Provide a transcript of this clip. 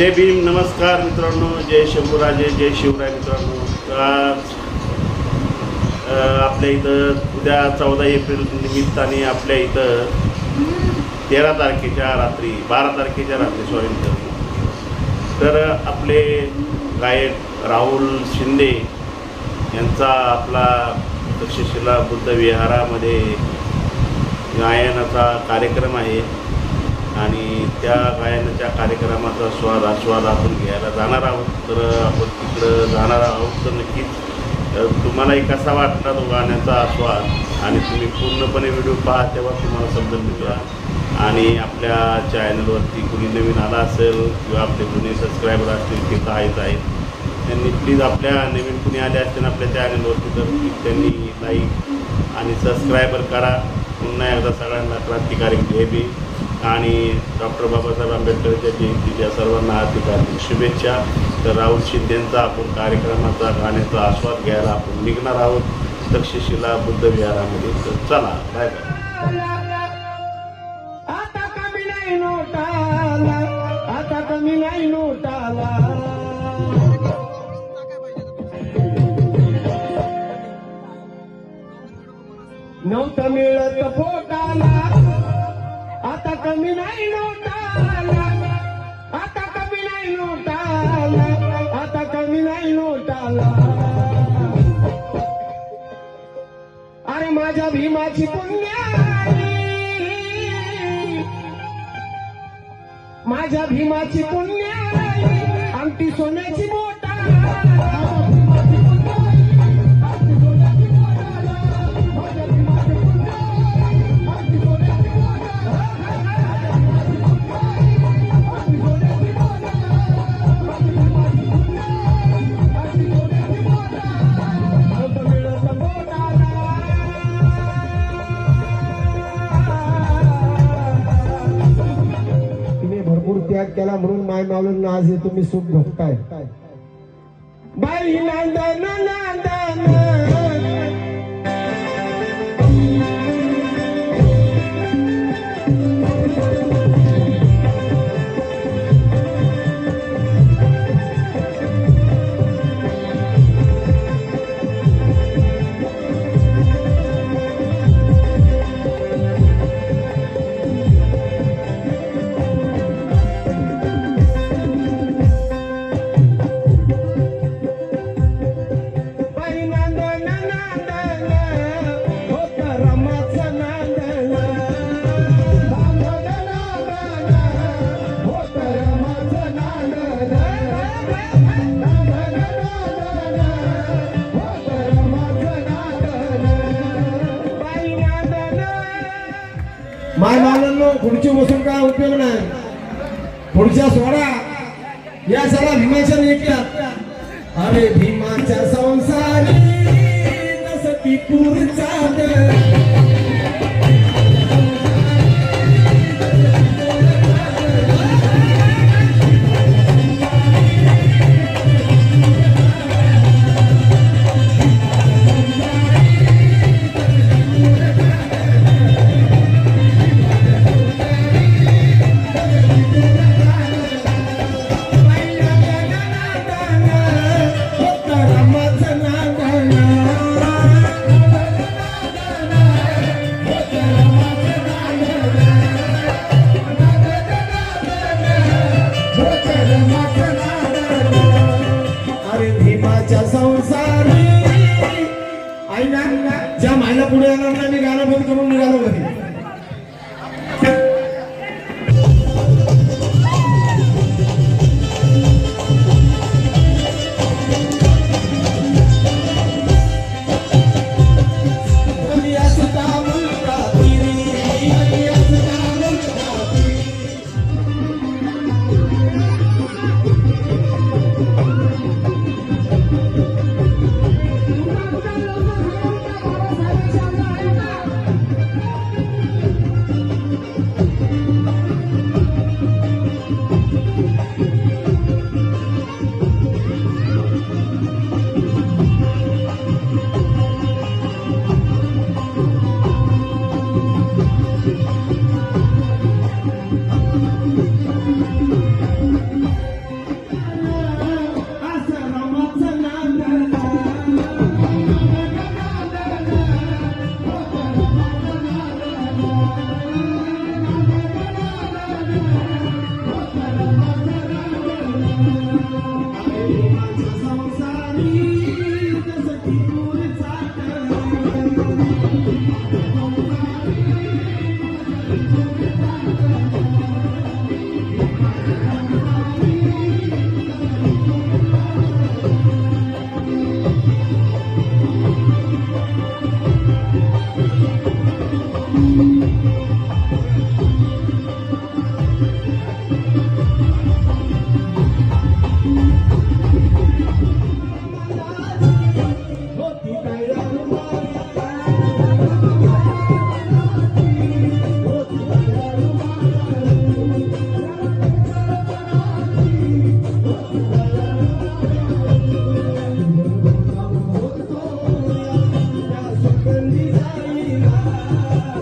जय भीम नमस्कार मित्रांनो जय शंभूराजे जय शिवराय मित्रांनो. आज आपल्या इथं उद्या चौदा एप्रिल निमित्ताने आपल्या इथं तेरा तारखेच्या रात्री बारा तारखेच्या रात्री सॉरी तर आपले गायक राहुल शिंदे यांचा आपला तक्षशिला बुद्ध विहारामध्ये गायनाचा कार्यक्रम आहे. आणि त्या गायनाच्या कार्यक्रमाचा स्वाद आस्वाद आपण घ्यायला जाणार आहोत. तर आपण तिकडं जाणार आहोत. तर नक्कीच तुम्हालाही कसा वाटला तो गाण्याचा आस्वाद आणि तुम्ही पूर्णपणे व्हिडिओ पहा तेव्हा तुम्हाला समजेल मित्रा आणि आपल्या चॅनलवरती कुणी नवीन आला असेल किंवा आपले जुने सबस्क्रायबर असतील ते पाहायचं आहेत त्यांनी प्लीज आपल्या नवीन कुणी आले असतील आपल्या चॅनलवरती तर त्यांनी लाईक आणि सबस्क्रायबर करा पुन्हा एकदा सगळ्यांना क्रांतिकारी जय आणि डॉक्टर बाबासाहेब आंबेडकरच्या जयंतीच्या सर्वांना हार्दिक हार्दिक शुभेच्छा तर राहुल शिंदेंचा आपण कार्यक्रमाचा गाण्याचा आस्वाद घ्यायला आपण निघणार आहोत. तक्षशिला बुद्ध विहारामध्ये. तर चला बाय बाय. आता तमिळ पोटाला आता कमी नाही नोटाला. आता कमी नाही नोटाला. आता कमी नाही नोटाला. अरे माझ्या भीमाची पुण्याई माझ्या भीमाची पुण्याई आमटी सोन्याची बोटा त्याग केला म्हणून माय मावलं आज हे तुम्ही सुख भोगताय. बाई नांदा नांदा. माय मानांनो खुर्ची बसून काय उपयोग नाही. खुर्च्या सोडा. या सगळ्या भीमाच्या निघतात. अरे भीमाच्या संसारी नसती पुरचा আমি গান বন্ধ করুন Gönül ayına